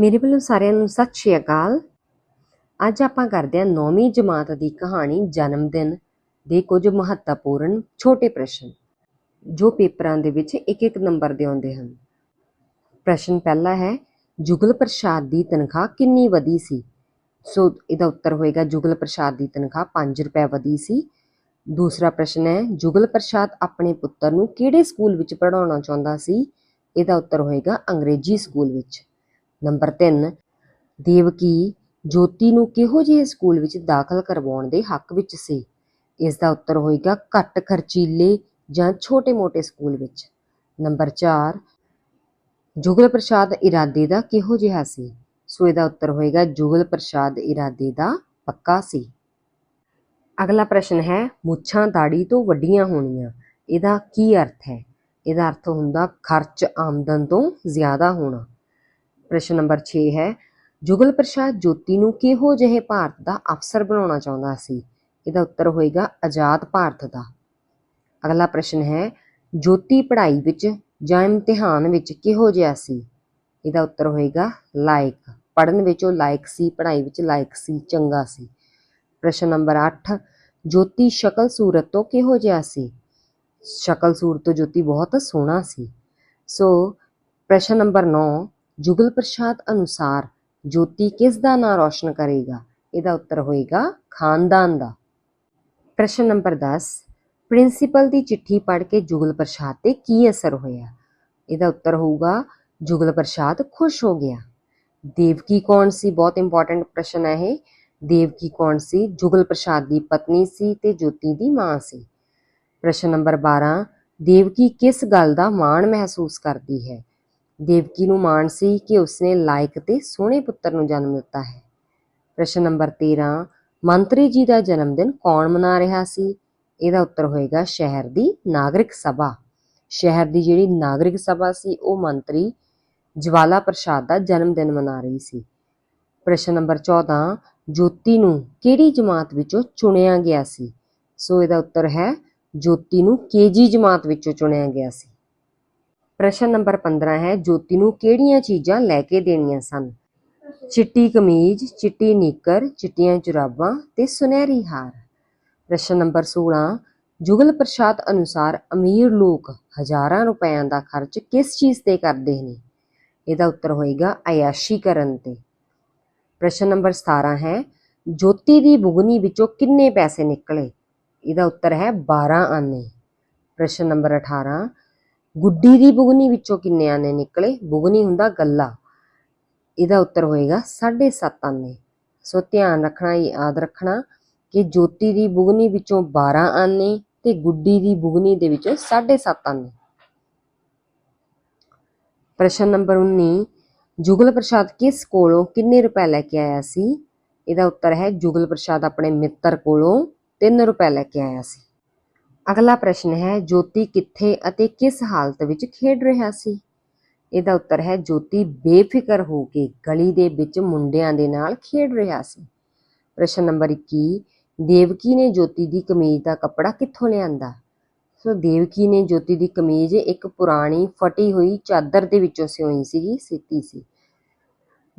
ਮੇਰੇ ਵੱਲੋਂ ਸਾਰਿਆਂ ਨੂੰ ਸਤਿ ਸ਼੍ਰੀ ਅਕਾਲ। ਅੱਜ ਆਪਾਂ ਕਰਦੇ ਹਾਂ 9ਵੀਂ ਜਮਾਤ ਦੀ ਕਹਾਣੀ ਜਨਮ ਦਿਨ ਦੇ ਕੁਝ ਮਹੱਤਵਪੂਰਨ ਛੋਟੇ ਪ੍ਰਸ਼ਨ, ਜੋ ਪੇਪਰਾਂ ਦੇ ਵਿੱਚ ਇੱਕ ਇੱਕ ਨੰਬਰ ਦੇ ਆਉਂਦੇ ਹਨ। ਪ੍ਰਸ਼ਨ ਪਹਿਲਾ ਹੈ, ਜੁਗਲ ਪ੍ਰਸਾਦ ਦੀ ਤਨਖਾਹ ਕਿੰਨੀ ਵਧੀ ਸੀ? ਸੋ ਇਹਦਾ ਉੱਤਰ ਹੋਏਗਾ, ਜੁਗਲ ਪ੍ਰਸਾਦ ਦੀ ਤਨਖਾਹ 5 ਰੁਪਏ ਵਧੀ ਸੀ। ਦੂਸਰਾ ਪ੍ਰਸ਼ਨ ਹੈ, ਜੁਗਲ ਪ੍ਰਸਾਦ ਆਪਣੇ ਪੁੱਤਰ ਨੂੰ ਕਿਹੜੇ ਸਕੂਲ ਵਿੱਚ ਪੜ੍ਹਾਉਣਾ ਚਾਹੁੰਦਾ ਸੀ? ਇਹਦਾ ਉੱਤਰ ਹੋਏਗਾ, ਅੰਗਰੇਜ਼ੀ ਸਕੂਲ ਵਿੱਚ। ਨੰਬਰ 3 ਦੇਵਕੀ ਜੋਤੀ ਨੂੰ ਕਿਹੋ ਜਿਹੇ ਸਕੂਲ ਵਿੱਚ ਦਾਖਲ ਕਰਵਾਉਣ ਦੇ ਹੱਕ ਵਿੱਚ ਸੀ? ਇਸ ਦਾ ਉੱਤਰ ਹੋਏਗਾ ਘੱਟ ਖਰਚੀਲੇ ਜਾਂ ਛੋਟੇ-ਮੋਟੇ ਸਕੂਲ ਵਿੱਚ। ਨੰਬਰ 4 ਜੁਗਲ ਪ੍ਰਸਾਦ ਇਰਾਦੇ ਦਾ ਕਿਹੋ ਜਿਹਾ ਸੀ? ਸੋ ਇਹਦਾ ਉੱਤਰ ਹੋਏਗਾ ਜੁਗਲ ਪ੍ਰਸਾਦ ਇਰਾਦੇ ਦਾ ਪੱਕਾ ਸੀ। ਅਗਲਾ ਪ੍ਰਸ਼ਨ ਹੈ, ਮੁੱਛਾਂ ਦਾੜੀ ਤੋਂ ਵੱਡੀਆਂ ਹੋਣੀਆਂ, ਇਹਦਾ ਕੀ ਅਰਥ ਹੈ? ਇਹਦਾ ਅਰਥ ਹੁੰਦਾ ਖਰਚ ਆਮਦਨ ਤੋਂ ਜ਼ਿਆਦਾ ਹੋਣਾ। ਪ੍ਰਸ਼ਨ ਨੰਬਰ 6 ਹੈ, ਜੁਗਲ ਪ੍ਰਸਾਦ ਜੋਤੀ ਨੂੰ ਕਿਹੋ ਜਿਹੇ ਭਾਰਤ ਦਾ ਅਫਸਰ ਬਣਾਉਣਾ ਚਾਹੁੰਦਾ ਸੀ? ਇਹਦਾ ਉੱਤਰ ਹੋਏਗਾ ਆਜ਼ਾਦ ਭਾਰਤ ਦਾ। ਅਗਲਾ ਪ੍ਰਸ਼ਨ ਹੈ, ਜੋਤੀ ਪੜ੍ਹਾਈ ਵਿੱਚ ਜਾਂ ਇਮਤਿਹਾਨ ਵਿੱਚ ਕਿਹੋ ਜਿਹਾ ਸੀ? ਇਹਦਾ ਉੱਤਰ ਹੋਏਗਾ ਲਾਇਕ। ਪੜ੍ਹਨ ਵਿੱਚ ਉਹ ਲਾਇਕ ਸੀ, ਪੜ੍ਹਾਈ ਵਿੱਚ ਲਾਇਕ ਸੀ, ਚੰਗਾ ਸੀ। ਪ੍ਰਸ਼ਨ ਨੰਬਰ 8 ਜੋਤੀ ਸ਼ਕਲ ਸੂਰਤ ਤੋਂ ਕਿਹੋ ਜਿਹਾ ਸੀ? ਸ਼ਕਲ ਸੂਰਤ ਤੋਂ ਜੋਤੀ ਬਹੁਤ ਸੋਹਣਾ ਸੀ। ਸੋ ਪ੍ਰਸ਼ਨ ਨੰਬਰ 9 ਜੁਗਲ ਪ੍ਰਸਾਦ ਅਨੁਸਾਰ ਜੋਤੀ ਕਿਸ ਦਾ ਨਾਂ ਰੌਸ਼ਨ ਕਰੇਗਾ? ਇਹਦਾ ਉੱਤਰ ਹੋਏਗਾ, ਖਾਨਦਾਨ ਦਾ। ਪ੍ਰਸ਼ਨ ਨੰਬਰ 10 ਪ੍ਰਿੰਸੀਪਲ ਦੀ ਚਿੱਠੀ ਪੜ੍ਹ ਕੇ ਜੁਗਲ ਪ੍ਰਸਾਦ ਤੇ ਕੀ ਅਸਰ ਹੋਇਆ? ਇਹਦਾ ਉੱਤਰ ਹੋਊਗਾ, ਜੁਗਲ ਪ੍ਰਸਾਦ ਖੁਸ਼ ਹੋ ਗਿਆ। ਦੇਵਕੀ ਕੌਣ ਸੀ? ਬਹੁਤ ਇੰਪੋਰਟੈਂਟ ਪ੍ਰਸ਼ਨ ਹੈ ਇਹ। ਦੇਵਕੀ ਕੌਣ ਸੀ? ਜੁਗਲ ਪ੍ਰਸਾਦ ਦੀ ਪਤਨੀ ਸੀ ਤੇ ਜੋਤੀ ਦੀ ਮਾਂ ਸੀ। ਪ੍ਰਸ਼ਨ ਨੰਬਰ 12 ਦੇਵਕੀ ਕਿਸ ਗੱਲ ਦਾ ਮਾਣ ਮਹਿਸੂਸ ਕਰਦੀ ਹੈ? ਦੇਵਕੀ ਨੂੰ ਮਾਣ ਸੀ ਕਿ ਉਸਨੇ ਲਾਇਕ ਤੇ ਸੋਹਣੇ ਪੁੱਤਰ ਨੂੰ ਜਨਮ ਦਿੱਤਾ ਹੈ। ਪ੍ਰਸ਼ਨ ਨੰਬਰ 13 ਮੰਤਰੀ ਜੀ ਦਾ ਜਨਮ ਦਿਨ ਕੌਣ ਮਨਾ ਰਿਹਾ ਸੀ? ਇਹਦਾ ਉੱਤਰ ਹੋਏਗਾ ਸ਼ਹਿਰ ਦੀ ਨਾਗਰਿਕ ਸਭਾ। ਸ਼ਹਿਰ ਦੀ ਜਿਹੜੀ ਨਾਗਰਿਕ ਸਭਾ ਸੀ, ਉਹ ਮੰਤਰੀ ਜਵਾਲਾ ਪ੍ਰਸਾਦ ਦਾ ਜਨਮ ਦਿਨ ਮਨਾ ਰਹੀ ਸੀ। ਪ੍ਰਸ਼ਨ ਨੰਬਰ 14 ਜੋਤੀ ਨੂੰ ਕਿਹੜੀ ਜਮਾਤ ਵਿੱਚੋਂ ਚੁਣਿਆ ਗਿਆ ਸੀ? ਸੋ ਇਹਦਾ ਉੱਤਰ ਹੈ ਜੋਤੀ ਨੂੰ ਕੇਜੀ ਜਮਾਤ ਵਿੱਚੋਂ ਚੁਣਿਆ ਗਿਆ ਸੀ। ਪ੍ਰਸ਼ਨ ਨੰਬਰ 15 ਹੈ, ਜੋਤੀ ਨੂੰ ਕਿਹੜੀਆਂ ਚੀਜ਼ਾਂ ਲੈ ਕੇ ਦੇਣੀਆਂ ਸਨ? ਚਿੱਟੀ ਕਮੀਜ਼, ਚਿੱਟੀ ਨੀਕਰ, ਚਿੱਟੀਆਂ ਜੁਰਾਬਾਂ ਤੇ ਸੁਨਹਿਰੀ ਹਾਰ। ਪ੍ਰਸ਼ਨ ਨੰਬਰ 16 ਜੁਗਲ ਪ੍ਰਸਾਦ ਅਨੁਸਾਰ ਅਮੀਰ ਲੋਕ ਹਜ਼ਾਰਾਂ ਰੁਪਇਆਂ ਦਾ ਖਰਚ ਕਿਸ ਚੀਜ਼ ਤੇ ਕਰਦੇ ਨੇ? ਇਹਦਾ ਉੱਤਰ ਹੋਏਗਾ ਅਯਾਸ਼ੀ ਕਰਨ ਤੇ। ਪ੍ਰਸ਼ਨ ਨੰਬਰ 17 ਹੈ, ਜੋਤੀ ਦੀ ਬੁਗਨੀ ਵਿੱਚੋਂ ਕਿੰਨੇ ਪੈਸੇ ਨਿਕਲੇ? ਇਹਦਾ ਉੱਤਰ ਹੈ 12 ਆਨੇ। ਪ੍ਰਸ਼ਨ ਨੰਬਰ 18 ਗੁੱਡੀ ਦੀ ਬੁਗਨੀ ਵਿੱਚੋਂ ਕਿੰਨੇ ਆਨੇ ਨਿਕਲੇ? ਬੁਗਨੀ ਹੁੰਦਾ ਗੱਲਾ। ਇਹਦਾ ਉੱਤਰ ਹੋਏਗਾ 7.5 ਆਨੇ। ਸੋ ਧਿਆਨ ਰੱਖਣਾ ਯਾਦ ਰੱਖਣਾ ਕਿ ਜੋਤੀ ਦੀ ਬੁਗਨੀ ਵਿੱਚੋਂ 12 ਆਨੇ ਤੇ ਗੁੱਡੀ ਦੀ ਬੁਗਨੀ ਦੇ ਵਿੱਚੋਂ 7.5 ਆਨੇ। ਪ੍ਰਸ਼ਨ ਨੰਬਰ 19 ਜੁਗਲ ਪ੍ਰਸਾਦ ਕਿਸ ਕੋਲੋਂ ਕਿੰਨੇ ਰੁਪਏ ਲੈ ਕੇ ਆਇਆ ਸੀ? ਇਹਦਾ ਉੱਤਰ ਹੈ, ਜੁਗਲ ਪ੍ਰਸਾਦ ਆਪਣੇ ਮਿੱਤਰ ਕੋਲੋਂ 3 ਰੁਪਏ ਲੈ ਕੇ ਆਇਆ ਸੀ। ਅਗਲਾ ਪ੍ਰਸ਼ਨ ਹੈ, ਜੋਤੀ ਕਿੱਥੇ ਅਤੇ ਕਿਸ ਹਾਲਤ ਵਿੱਚ ਖੇਡ ਰਿਹਾ ਸੀ? ਇਹਦਾ ਉੱਤਰ ਹੈ, ਜੋਤੀ ਬੇਫਿਕਰ ਹੋ ਕੇ ਗਲੀ ਦੇ ਵਿੱਚ ਮੁੰਡਿਆਂ ਦੇ ਨਾਲ ਖੇਡ ਰਿਹਾ ਸੀ। ਪ੍ਰਸ਼ਨ ਨੰਬਰ 21 ਦੇਵਕੀ ਨੇ ਜੋਤੀ ਦੀ ਕਮੀਜ਼ ਦਾ ਕੱਪੜਾ ਕਿੱਥੋਂ ਲਿਆਂਦਾ? ਸੋ ਦੇਵਕੀ ਨੇ ਜੋਤੀ ਦੀ ਕਮੀਜ਼ ਇੱਕ ਪੁਰਾਣੀ ਫਟੀ ਹੋਈ ਚਾਦਰ ਦੇ ਵਿੱਚੋਂ ਸਿਉਈ ਸੀਗੀ, ਸੀਤੀ ਸੀ।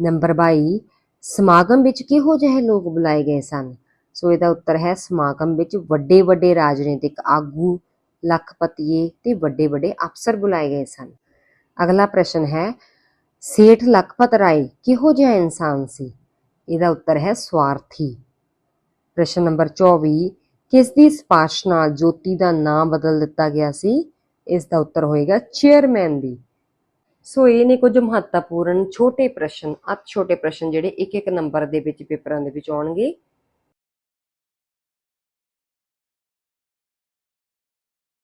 ਨੰਬਰ 22 ਸਮਾਗਮ ਵਿੱਚ ਕਿਹੋ ਜਿਹੇ ਲੋਕ ਬੁਲਾਏ ਗਏ ਸਨ? ਸੋ ਇਹਦਾ ਉੱਤਰ ਹੈ, ਸਮਾਗਮ ਵਿੱਚ ਵੱਡੇ ਵੱਡੇ ਰਾਜਨੀਤਿਕ ਆਗੂ, ਲੱਖਪਤੀਏ ਤੇ ਵੱਡੇ ਵੱਡੇ ਅਫਸਰ ਬੁਲਾਏ ਗਏ ਸਨ। ਅਗਲਾ ਪ੍ਰਸ਼ਨ ਹੈ, ਸੇਠ ਲਖਪਤ ਰਾਏ ਕਿਹੋ ਜਿਹਾ ਇਨਸਾਨ ਸੀ? ਇਹਦਾ ਉੱਤਰ ਹੈ, ਸਵਾਰਥੀ। ਪ੍ਰਸ਼ਨ ਨੰਬਰ 24 ਕਿਸ ਦੀ ਸਿਫਾਰਿਸ਼ ਨਾਲ ਜੋਤੀ ਦਾ ਨਾਮ ਬਦਲ ਦਿੱਤਾ ਗਿਆ ਸੀ? ਇਸ ਦਾ ਉੱਤਰ ਹੋਏਗਾ, ਚੇਅਰਮੈਨ ਦੀ। ਸੋ ਇਹ ਨੇ ਕੁਝ ਮਹੱਤਵਪੂਰਨ ਛੋਟੇ ਪ੍ਰਸ਼ਨ ਅਤ ਛੋਟੇ ਪ੍ਰਸ਼ਨ ਜਿਹੜੇ ਇੱਕ ਇੱਕ ਨੰਬਰ ਦੇ ਵਿੱਚ, ਪੇਪਰਾਂ ਦੇ ਵਿੱਚ ਆਉਣਗੇ।